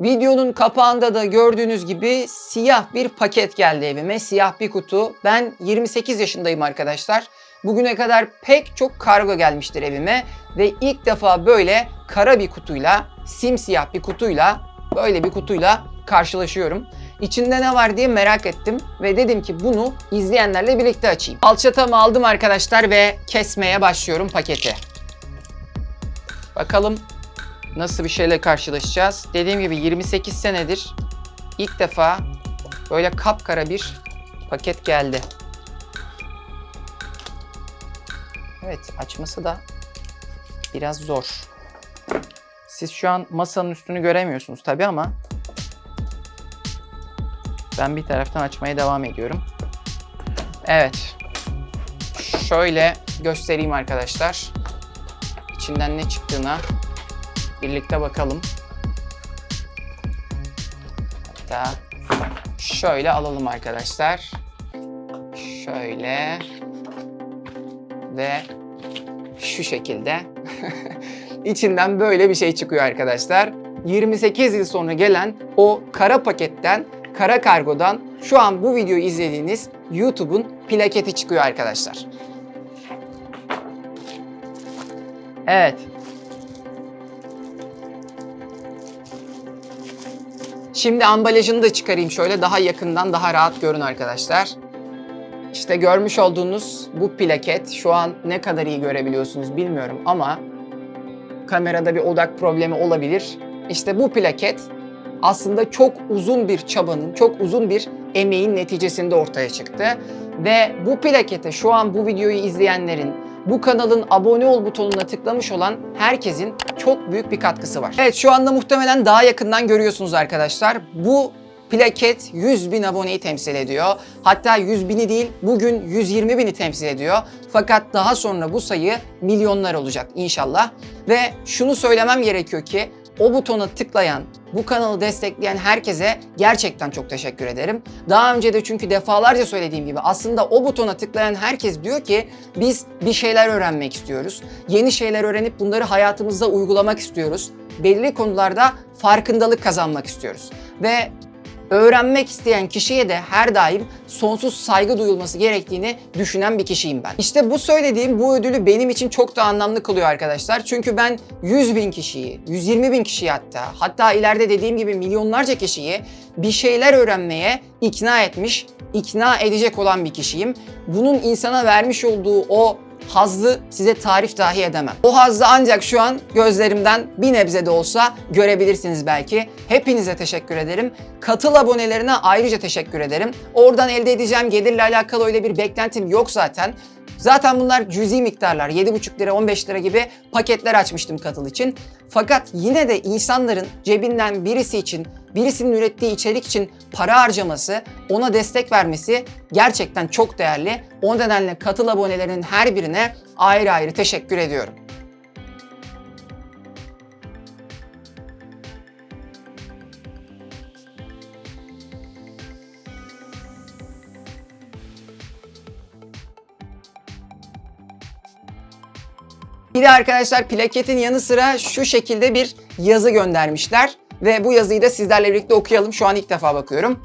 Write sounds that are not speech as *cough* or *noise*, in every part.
Videonun kapağında da gördüğünüz gibi siyah bir paket geldi evime. Siyah bir kutu. Ben 28 yaşındayım arkadaşlar. Bugüne kadar pek çok kargo gelmiştir evime ve ilk defa böyle kara bir kutuyla, simsiyah bir kutuyla, böyle bir kutuyla karşılaşıyorum. İçinde ne var diye merak ettim ve dedim ki bunu izleyenlerle birlikte açayım. Alçatamı aldım arkadaşlar ve kesmeye başlıyorum paketi. Bakalım nasıl bir şeyle karşılaşacağız. Dediğim gibi 28 senedir ilk defa böyle kapkara bir paket geldi. Evet açması da biraz zor. Siz şu an masanın üstünü göremiyorsunuz tabi ama ben bir taraftan açmaya devam ediyorum. Evet. Şöyle göstereyim arkadaşlar. İçinden ne çıktığına birlikte bakalım. Hatta şöyle alalım arkadaşlar. Şöyle ve şu şekilde *laughs* içinden böyle bir şey çıkıyor arkadaşlar. 28 yıl sonra gelen o kara paketten, kara kargodan şu an bu videoyu izlediğiniz YouTube'un plaketi çıkıyor arkadaşlar. Evet. Şimdi ambalajını da çıkarayım şöyle daha yakından daha rahat görün arkadaşlar. İşte görmüş olduğunuz bu plaket şu an ne kadar iyi görebiliyorsunuz bilmiyorum ama kamerada bir odak problemi olabilir. İşte bu plaket aslında çok uzun bir çabanın, çok uzun bir emeğin neticesinde ortaya çıktı. Ve bu plakete şu an bu videoyu izleyenlerin, bu kanalın abone ol butonuna tıklamış olan herkesin çok büyük bir katkısı var. Evet şu anda muhtemelen daha yakından görüyorsunuz arkadaşlar. Bu plaket 100 bin aboneyi temsil ediyor. Hatta 100 bini değil bugün 120 bini temsil ediyor. Fakat daha sonra bu sayı milyonlar olacak inşallah. Ve şunu söylemem gerekiyor ki o butona tıklayan, bu kanalı destekleyen herkese gerçekten çok teşekkür ederim. Daha önce de çünkü defalarca söylediğim gibi aslında o butona tıklayan herkes diyor ki biz bir şeyler öğrenmek istiyoruz. Yeni şeyler öğrenip bunları hayatımızda uygulamak istiyoruz. Belirli konularda farkındalık kazanmak istiyoruz. Ve öğrenmek isteyen kişiye de her daim sonsuz saygı duyulması gerektiğini düşünen bir kişiyim ben. İşte bu söylediğim bu ödülü benim için çok da anlamlı kılıyor arkadaşlar. Çünkü ben 100 bin kişiyi, 120 bin kişiyi hatta, hatta ileride dediğim gibi milyonlarca kişiyi bir şeyler öğrenmeye ikna etmiş, ikna edecek olan bir kişiyim. Bunun insana vermiş olduğu o hazzı size tarif dahi edemem. O hazzı ancak şu an gözlerimden bir nebze de olsa görebilirsiniz belki. Hepinize teşekkür ederim. Katıl abonelerine ayrıca teşekkür ederim. Oradan elde edeceğim gelirle alakalı öyle bir beklentim yok zaten. Zaten bunlar cüzi miktarlar. 7,5 lira, 15 lira gibi paketler açmıştım katıl için. Fakat yine de insanların cebinden birisi için, birisinin ürettiği içerik için para harcaması, ona destek vermesi gerçekten çok değerli. O nedenle katıl abonelerinin her birine ayrı ayrı teşekkür ediyorum. Bir de arkadaşlar plaketin yanı sıra şu şekilde bir yazı göndermişler. Ve bu yazıyı da sizlerle birlikte okuyalım. Şu an ilk defa bakıyorum.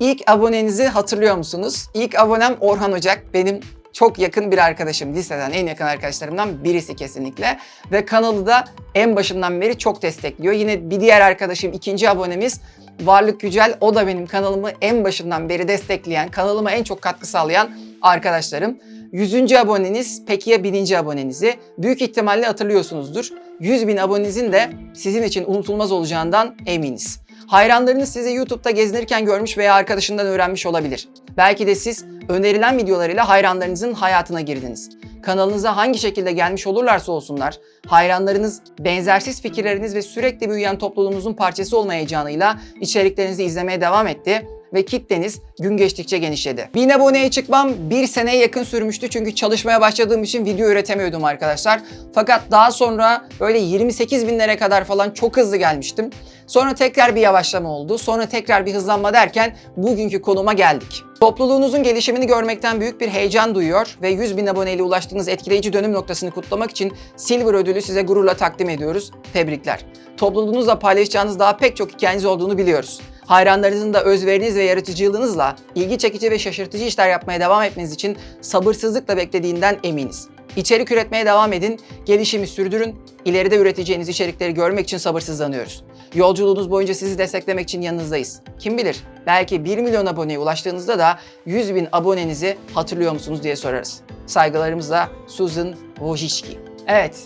İlk abonenizi hatırlıyor musunuz? İlk abonem Orhan Ocak. Benim çok yakın bir arkadaşım. Liseden en yakın arkadaşlarımdan birisi kesinlikle. Ve kanalı da en başından beri çok destekliyor. Yine bir diğer arkadaşım, ikinci abonemiz Varlık Yücel. O da benim kanalımı en başından beri destekleyen, kanalıma en çok katkı sağlayan arkadaşlarım. 100. aboneniz peki ya 1000. abonenizi? Büyük ihtimalle hatırlıyorsunuzdur. 100 bin abonenizin de sizin için unutulmaz olacağından eminiz. Hayranlarınız sizi YouTube'da gezinirken görmüş veya arkadaşından öğrenmiş olabilir. Belki de siz önerilen videolarıyla hayranlarınızın hayatına girdiniz. Kanalınıza hangi şekilde gelmiş olurlarsa olsunlar, hayranlarınız benzersiz fikirleriniz ve sürekli büyüyen topluluğunuzun parçası olma içeriklerinizi izlemeye devam etti ve kitleniz gün geçtikçe genişledi. 1000 aboneye çıkmam bir seneye yakın sürmüştü çünkü çalışmaya başladığım için video üretemiyordum arkadaşlar. Fakat daha sonra böyle 28 binlere kadar falan çok hızlı gelmiştim. Sonra tekrar bir yavaşlama oldu. Sonra tekrar bir hızlanma derken bugünkü konuma geldik. Topluluğunuzun gelişimini görmekten büyük bir heyecan duyuyor ve 100 bin aboneyle ulaştığınız etkileyici dönüm noktasını kutlamak için Silver ödülü size gururla takdim ediyoruz. Tebrikler. Topluluğunuzla paylaşacağınız daha pek çok hikayeniz olduğunu biliyoruz. Hayranlarınızın da özveriniz ve yaratıcılığınızla ilgi çekici ve şaşırtıcı işler yapmaya devam etmeniz için sabırsızlıkla beklediğinden eminiz. İçerik üretmeye devam edin, gelişimi sürdürün, ileride üreteceğiniz içerikleri görmek için sabırsızlanıyoruz. Yolculuğunuz boyunca sizi desteklemek için yanınızdayız. Kim bilir, belki 1 milyon aboneye ulaştığınızda da 100 bin abonenizi hatırlıyor musunuz diye sorarız. Saygılarımızla Susan Wojcicki. Evet,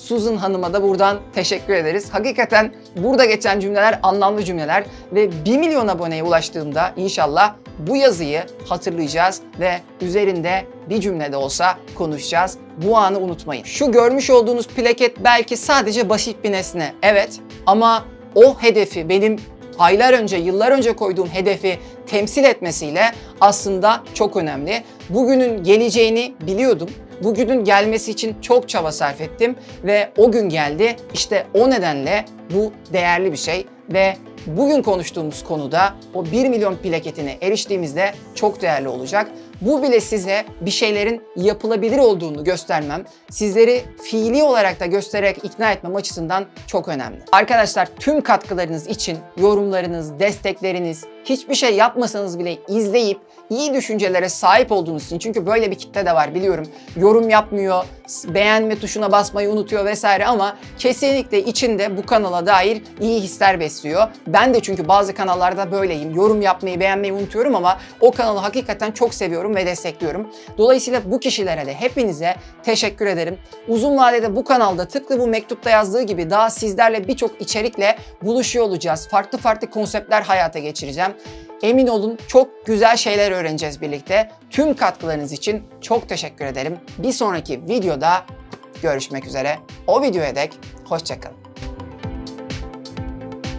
Susan Hanım'a da buradan teşekkür ederiz. Hakikaten burada geçen cümleler anlamlı cümleler ve 1 milyon aboneye ulaştığımda inşallah bu yazıyı hatırlayacağız ve üzerinde bir cümlede olsa konuşacağız. Bu anı unutmayın. Şu görmüş olduğunuz plaket belki sadece basit bir nesne. Evet ama o hedefi benim aylar önce, yıllar önce koyduğum hedefi temsil etmesiyle aslında çok önemli. Bugünün geleceğini biliyordum. Bugünün gelmesi için çok çaba sarf ettim ve o gün geldi. İşte o nedenle bu değerli bir şey ve bugün konuştuğumuz konuda o 1 milyon plaketine eriştiğimizde çok değerli olacak. Bu bile size bir şeylerin yapılabilir olduğunu göstermem, sizleri fiili olarak da göstererek ikna etmem açısından çok önemli. Arkadaşlar tüm katkılarınız için yorumlarınız, destekleriniz, hiçbir şey yapmasanız bile izleyip iyi düşüncelere sahip olduğunuz için çünkü böyle bir kitle de var biliyorum. Yorum yapmıyor, beğenme tuşuna basmayı unutuyor vesaire ama kesinlikle içinde bu kanala dair iyi hisler besliyor. Ben de çünkü bazı kanallarda böyleyim. Yorum yapmayı, beğenmeyi unutuyorum ama o kanalı hakikaten çok seviyorum ve destekliyorum. Dolayısıyla bu kişilere de hepinize teşekkür ederim. Uzun vadede bu kanalda tıpkı bu mektupta yazdığı gibi daha sizlerle birçok içerikle buluşuyor olacağız. Farklı farklı konseptler hayata geçireceğim. Emin olun çok güzel şeyler öğreneceğiz birlikte. Tüm katkılarınız için çok teşekkür ederim. Bir sonraki videoda görüşmek üzere. O videoya dek hoşçakalın.